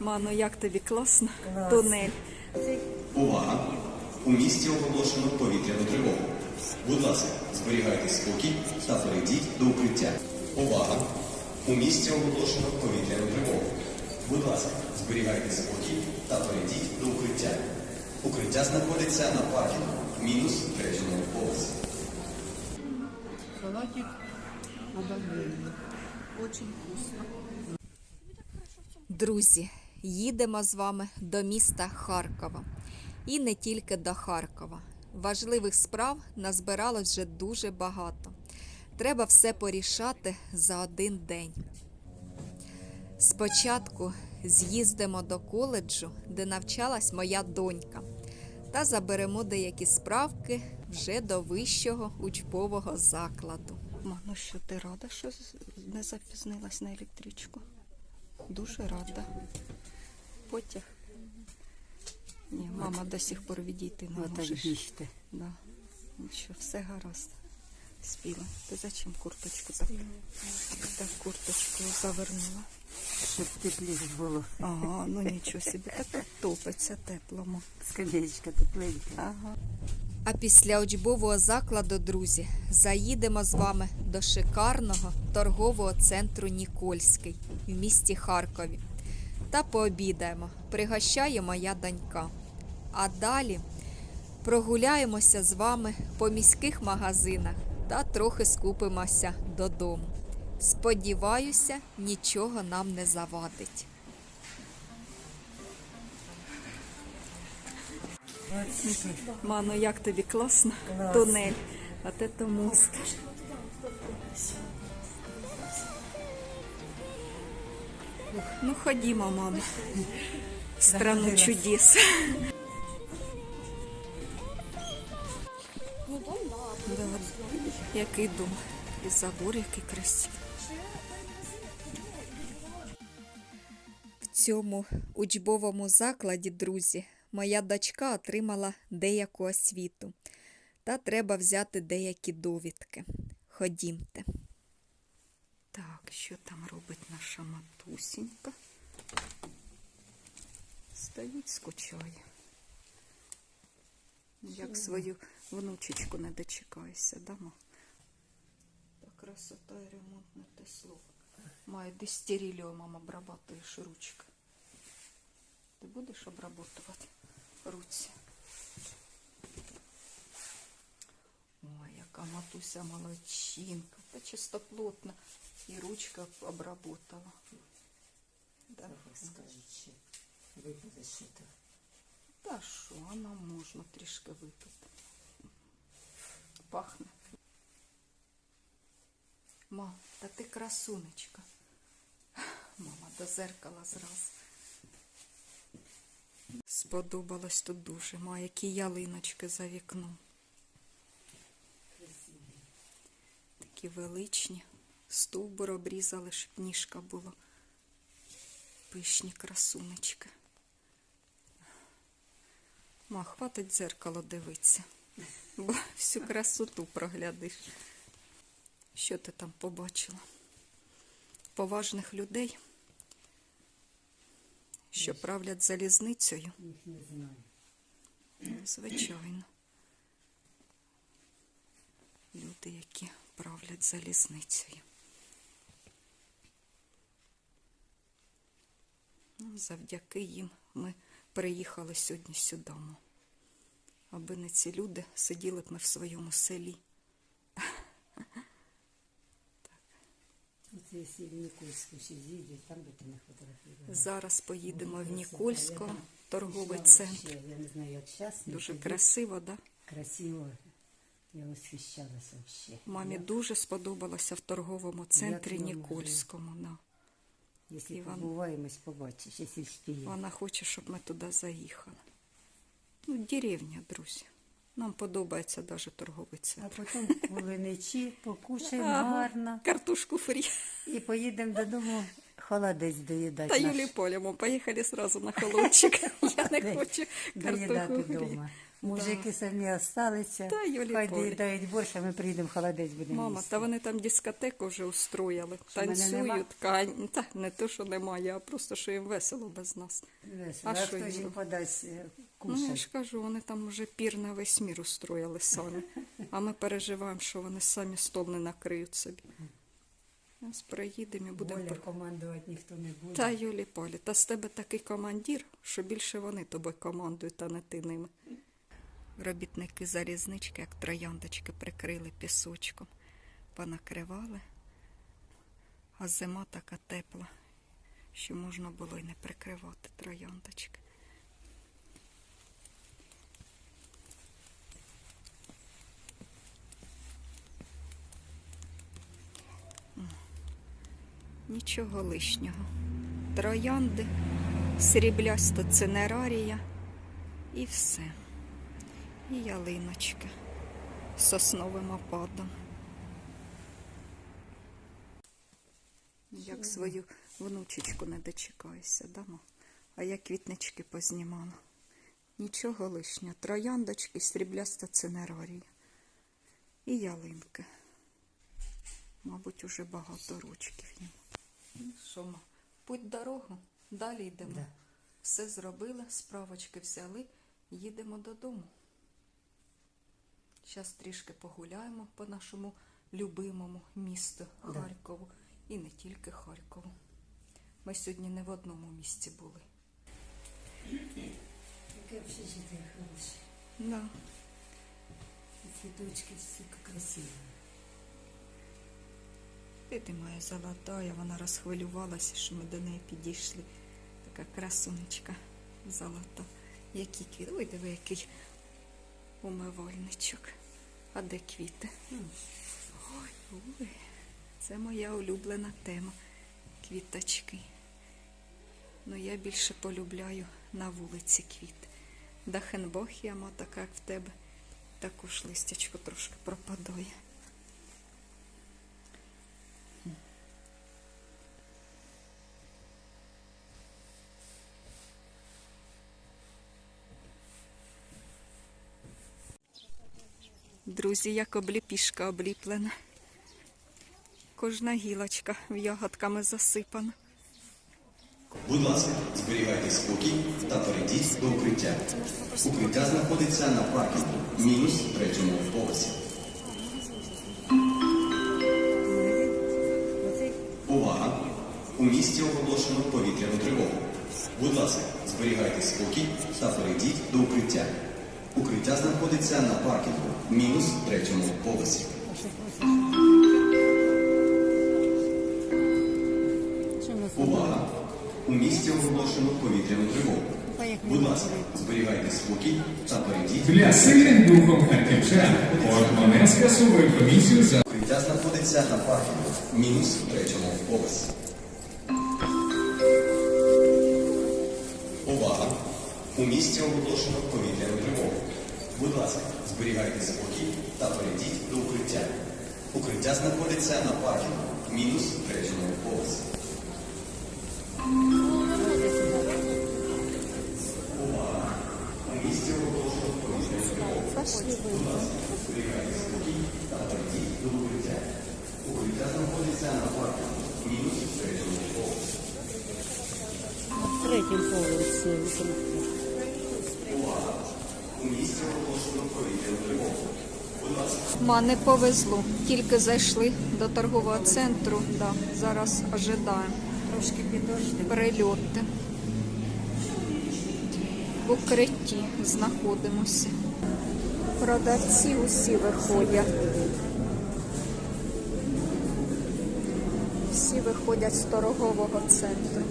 Мано, як тобі класно? Тунель. Увага! У місті оголошено повітряну тривогу. Будь ласка, зберігайте спокій та перейдіть до укриття. Увага! У місті оголошено повітряну тривогу. Будь ласка, зберігайте спокій та перейдіть до укриття. Укриття знаходиться на паркінгу мінус третьому поверсі. Салатик обалденный. Очень вкусно. Друзі, їдемо з вами до міста Харкова. І не тільки до Харкова. Важливих справ назбиралось вже дуже багато. Треба все порішати за один день. Спочатку з'їздимо до коледжу, де навчалась моя донька, та заберемо деякі справки вже до вищого учбового закладу. Ману, що ти рада, що не запізнилась на електричку? Дуже рада. Потяг. Ні, мама до сих пор відійти не може. бігти. Да. Нічого, все гаразд. Спіла. Ти зачем курточку так? Так курточку завернула. Щоб тепліше було. Ага, ну нічого собі, так топиться теплому. Скам'ячка тепленька. Ага. А після учбового закладу, друзі, заїдемо з вами до шикарного торгового центру Нікольський в місті Харкові та пообідаємо. Пригощає моя донька. А далі прогуляємося з вами по міських магазинах та трохи скупимося додому. Сподіваюся, нічого нам не завадить. Мано, як тобі класно? Тунель. А це то мост. Ну, ходімо, мама. В страну чудес. Да, який дом. І забор, який красивий. В цьому учбовому закладі, друзі, моя дочка отримала деяку освіту. Та треба взяти деякі довідки. Ходімте. Так, що там робить наша матусінька? Стоїть, скучає. Як свою внучечку не дочекайся, дамо. Та красота і ремонтне те слово. Має десь стериліумом обрабатуєш ручки. Ти будеш обработувати руці? Ой, яка матуся молодчинка. Та чистоплотна. І ручка обработала. Да. Скажіть, випити що то. Та що, а нам можна трішки випити. Пахне. Ма, та ти красунечка. Мама до зеркала зразу. Сподобалось тут дуже. Ма, які ялиночки за вікном. Такі величні. Стовбур обрізали, щоб ніжка була. Пишні красунечки. Ма, хватить дзеркало дивитися, бо всю красоту проглядиш. Що ти там побачила? Поважних людей, що правлять залізницею? Ну, Звичайно. Люди, які правлять залізницею. Ну, Завдяки їм ми приїхали сьогодні сюди. Аби не ці люди, сиділи б ми в своєму селі. Якщо в Нікольську ще з'їздять, там би ти не фотографувала. Зараз поїдемо в Нікольську, торговий центр. Я не знаю, як зараз. Дуже красиво, да? Красиво. Я восхищалася взагалі. Мамі дуже сподобалося в торговому центрі Нікольському. Да. Якщо побуваємось, побачиш, якщо вспіємо. Вона хоче, щоб ми туди заїхали. Ну, деревня, друзі. Нам подобається навіть торговий А потім кулиничі, покушаємо гарно. Картошку фрі. І поїдемо додому холодець доїдати. Та наш. Юлі Полємо. Поїхали сразу на холодчик. Я не хочу фрі. вдома. Мужики самі осталися. Та, Юлі Хай Полі. доїдають борщ, а ми приїдемо холодець будемо Мама, їсти. та вони там дискотеку вже устроїли. Мене нема? Танцюють, кань. Та не то, що немає, а просто що їм весело без нас. Весело. А А, що хто їм їм подасть е, Ну, я ж кажу, вони там вже пір на весь мір устроїли самі. А ми переживаємо, що вони самі стол не накриють собі. Ось приїдемо і будемо. Боля командувати ніхто не буде. Та Юлі Полі, та з тебе такий командир, що більше вони тобою командують, а не ти ними. Робітники залізнички, як трояндочки, прикрили пісочком, понакривали, а зима така тепла, що можна було й не прикривати трояндочки. Нічого лишнього. Троянди, срібляста цинерарія і все. І ялиночки з сосновим опадом. Як свою внучечку не дочекаюся, дамо. А я квітнички познімала. Нічого лишнього. Трояндочки, срібляста цинерарія. І ялинки. Мабуть, уже багато ручків їм. Ну, Що? Путь дорогу, далі йдемо. Да. Все зробили, справочки взяли, їдемо додому. Зараз трішки погуляємо по нашому любимому місту Да. І не тільки Харкову. Ми сьогодні не в одному місці були. Яке общежитие хороше. Да. І Цвіточки всі красиві. Ти ти моя золотая, вона розхвилювалася, що ми до неї підійшли. Така красунечка золота. Які квіти. Ой, диви, який умивальничок. А де квіти? Ой, ой. Це моя улюблена тема. Квіточки. Ну, я більше полюбляю на вулиці квіти. Дахенбохіама, така як в тебе. Також листячко трошки пропадає. Друзі, як обліпішка обліплена. Кожна гілочка ягодками засипана. Будь ласка, зберігайте спокій та перейдіть до укриття. Укриття знаходиться на паркінгу, мінус третьому поверсі. Увага! У місті оголошено повітряну тривогу. Будь ласка, зберігайте спокій та перейдіть до укриття. Укриття знаходиться на паркінгу, мінус третьому поверсі. Увага! У місті оголошено повітряну тривогу. Будь ласка, зберігайте спокій та перейдіть. Для сильним духом харківчан Портмоне скасовує комісію за Укриття знаходиться на паркінгу, мінус третьому поверсі. Увага! У місті оголошено повітряну тривогу. Будь ласка, зберігайте спокій та перейдіть до укриття. Укриття знаходиться на паркінгу, мінус третьому поверсі. Увага! У місті оголошено повітряну тривогу. Будь спокій та до укриття. Укриття знаходиться на паркінгу, мінус третьому. укриття. У місті оголошено повітряну тривогу. Будь ласка, Ма, не повезло. Тільки зайшли до торгового центру. Да, зараз ожидаємо Трошки підожди. прильоти. В укритті знаходимося. Продавці усі виходять. Всі виходять з торгового центру.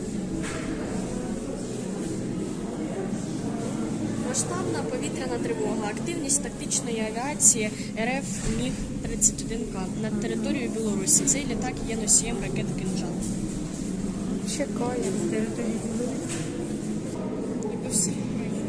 Масштабна повітряна тривога, активність тактичної авіації РФ Міг-31К над територією Білорусі. Цей літак є носієм ракет «Кинжал». Чекаємо. І по всій Україні.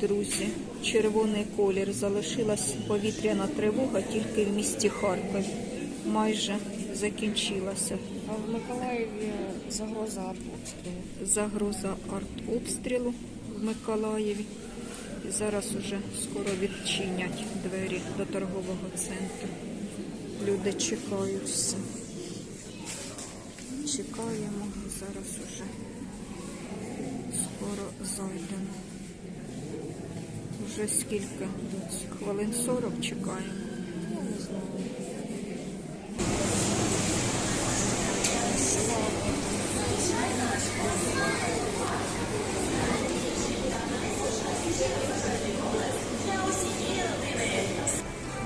Друзі, червоний колір. Залишилась повітряна тривога тільки в місті Харкові. Майже закінчилася. А в Миколаєві загроза артобстрілу. Загроза артобстрілу в Миколаєві. І зараз уже скоро відчинять двері до торгового центру. Люди чекають все. Чекаємо, зараз уже скоро зайдемо. Вже скільки? Хвилин 40 чекаємо.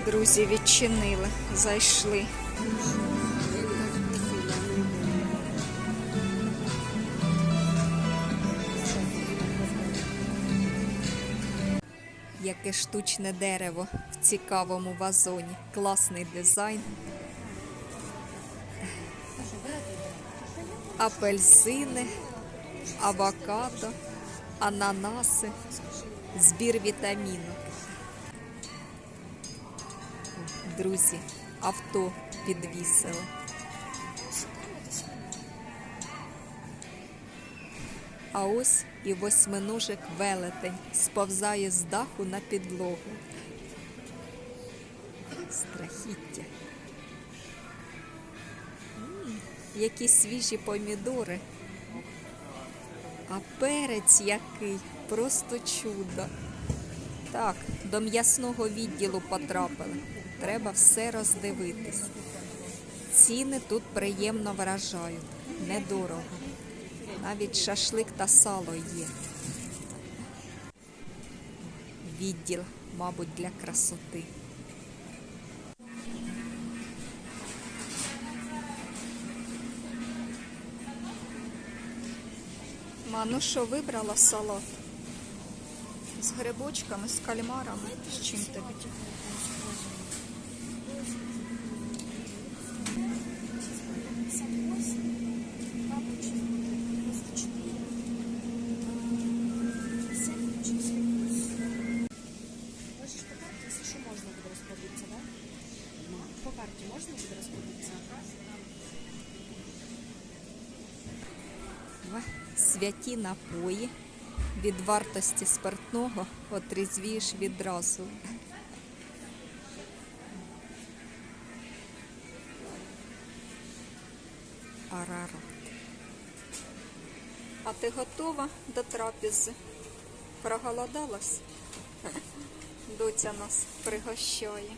Друзі відчинили, зайшли. Яке штучне дерево в цікавому вазоні. Класний дизайн. Апельсини, авокадо, ананаси, збір вітамінок. Друзі, авто підвісили. А ось і восьминожик велетень сповзає з даху на підлогу. Страхіття. Які свіжі помідори. А перець який, просто чудо. Так, до м'ясного відділу потрапили. Треба все роздивитись. Ціни тут приємно вражають, недорого. Навіть шашлик та сало є. Відділ, мабуть, для красоти. Ма, ну що, вибрала салат? З грибочками, з кальмарами, з чим тобі? Можеш Святі напої. Від вартості спиртного отрізвієш відразу. Арарат. А ти готова до трапези? Проголодалась? Доця нас пригощає.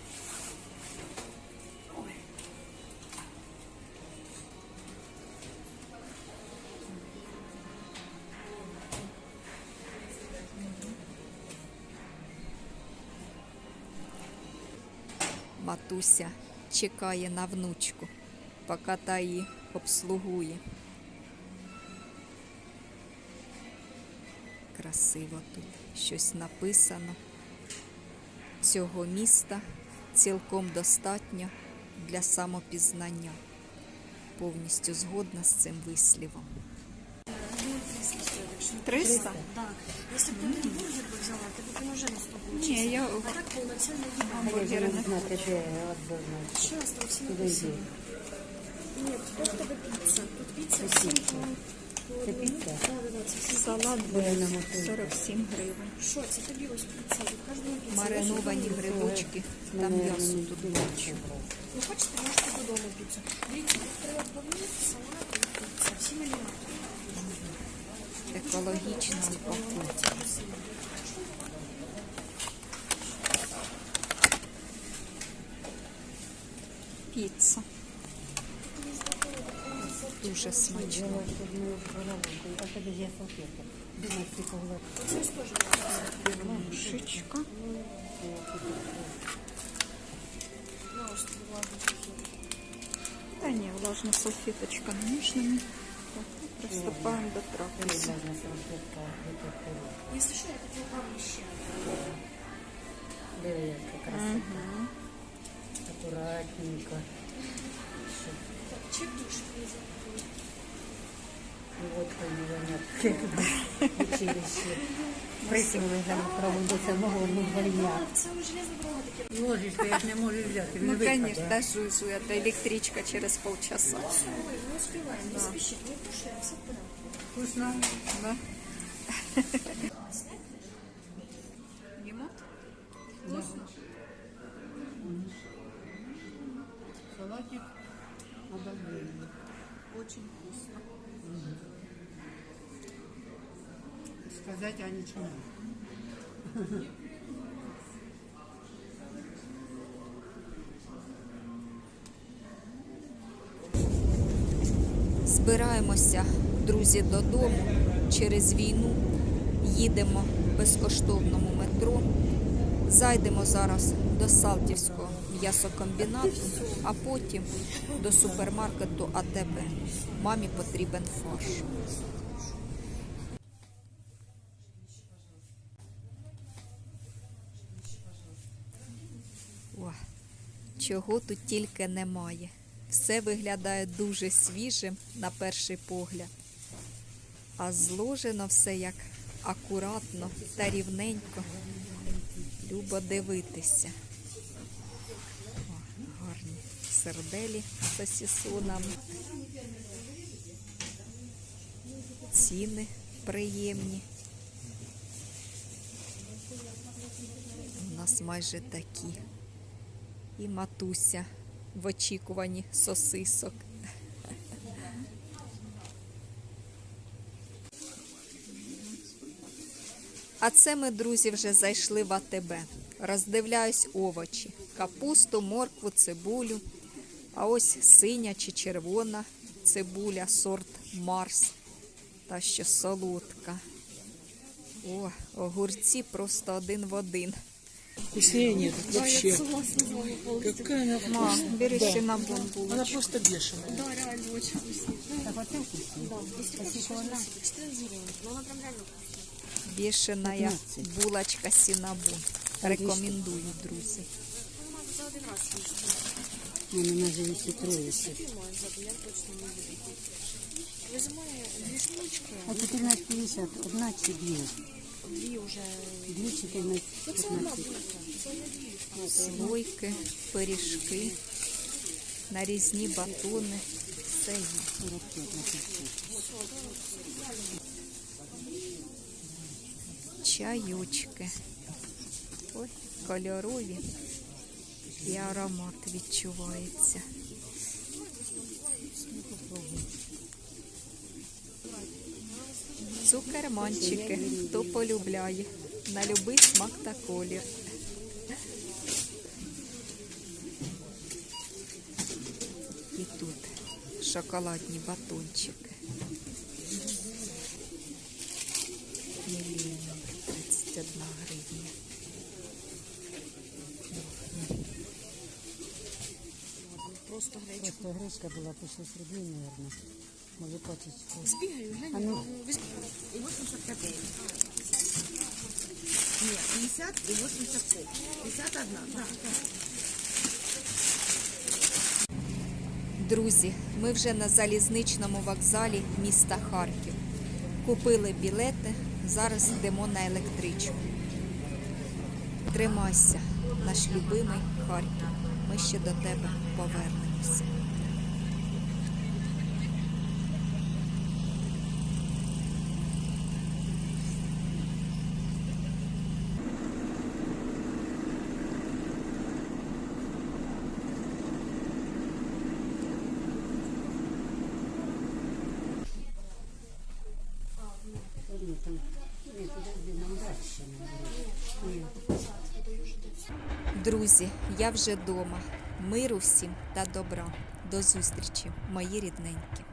Матуся чекає на внучку, поки та її обслугує. Красиво тут щось написано. Цього міста цілком достатньо для самопізнання. Повністю згодна з цим вислівом. 300? Так. Якщо б ти мені бургер би взяла, ти б ти вже на 100 получила. Ні, я А так повноцінна їда. бургери не Знати, де отзивно. Щас там Подожди. написано. Ні, тут в тебе. Тут піца всім по... Це піца? Так, так, так, це всі. салат буде не готую. 47 гривень. Що, це тобі ось піца. Від кожного піца. Мариновані грибочки та Мене м'ясо тут бачу. брати. Ну, хочете, можете додому піцу. Дивіться, тут три отбивні, салат і піца. Всі малюнки. Екологічна упаковка. Піца. Дуже смачно. Взяла одну коробку, а тобі ж є салфетка. Думаю, ти коли Оце ось теж можна. Шичка. Ну, ось тобі влажно сухі. Та Ні, влажна салфеточка не нужна. мені. Так, Приступаємо до трапези. влажна салфетка, випадку. Якщо що, я таки вам ще. Диви, яка краса. Акуратненько. Так, чек душ, please. Водка не вонять. Училище. Присунули там проводиться мого вольня. Це железна дорога таке. Ложечка я ж не можу взяти. Ну, не випаде. конечно, да, жуй, жуй, а то электричка через полчаса. Не успіваємо, не спішіть, не кушаємо, все вперед. Вкусно. Да. Їмо? Салатик обалденный. Очень Сказать, а ничего Збираємося, друзі, додому через війну. Їдемо в безкоштовному метро. Зайдемо зараз до Салтівського м'ясокомбінату, а потім до супермаркету АТБ. Мамі потрібен фарш. О, чого тут тільки немає. Все виглядає дуже свіжим на перший погляд. А зложено все як акуратно та рівненько. Любо дивитися. О, гарні серделі з сосісонами. Ціни приємні. У нас майже такі. І матуся в очікуванні сосисок. А це ми, друзі, вже зайшли в АТБ. Роздивляюсь овочі: капусту, моркву, цибулю. А ось синя чи червона цибуля, сорт Марс. Та що солодка. О, огурці просто один в один. Вкуснее нет вообще. Согласна з вами повністю. Какая она Ма, вкусная. бери Да. ще на бомбу. Она просто бешеная. Да, реально очень вкусно. Так вот это вкусно. Да, если хочешь, 14 гривен. Но она прям реально вкусная. Бешеная булочка Сінабун. Рекомендую, друзі. Ну, надо за один раз їсти. Вона на живі троїться. Піймаю взяти, я точно не буду. Визимає дві штучки, А 14,50, одна чи дві? дві вже. Дві 14, Ну, це одна 15. Слойки, пиріжки, нарізні батони. Все є. 45 на 50. Чайочки. Ой, кольорові. І аромат відчувається. Цукерманчики, хто полюбляє. На любий смак та колір. шоколадні батончики. Міліна 31 гривня. Просто гречку. Просто гречка була по 6 рублей, наверное. Може пачечку. Збігаю, глянь, А ну. візьму. и 80 копеек. Нет, 50 и 85. 51, да. Друзі, ми вже на залізничному вокзалі міста Харків. Купили білети, зараз йдемо на електричку. Тримайся, наш любимий Харків. Ми ще до тебе повернемося. Друзі, я вже вдома. Миру всім та добра. До зустрічі, мої рідненькі.